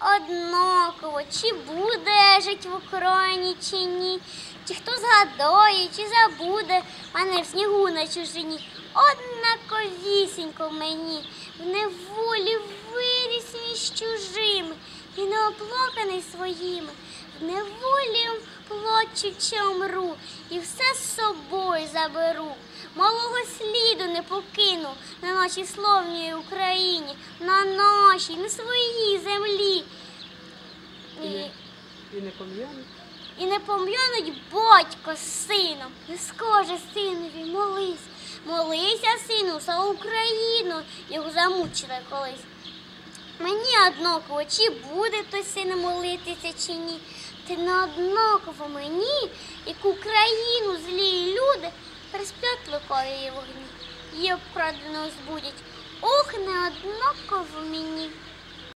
однаково, чи буде жить в Україні, чи ні, чи хто згадає, чи забуде мене в снігу на чужині. Однаковісінько мені, в неволі виріс між чужими і не оплаканий своїми, в неволі плачу чи умру, і все з собою заберу. Малого сліду не покину на нашій славній Україні, нашій, на своїй землі. І І, не, і не пом'януть. і не пом'януть батько з сином, не скаже синові, молись, молися, сину, за Україну, його замучили колись. Мені однаково, чи буде той син молитися, чи ні. Ти не однаково мені, як Україну злі люди присплять лукаві вогні, її обкрадено збудять. Ох, не однаково мені.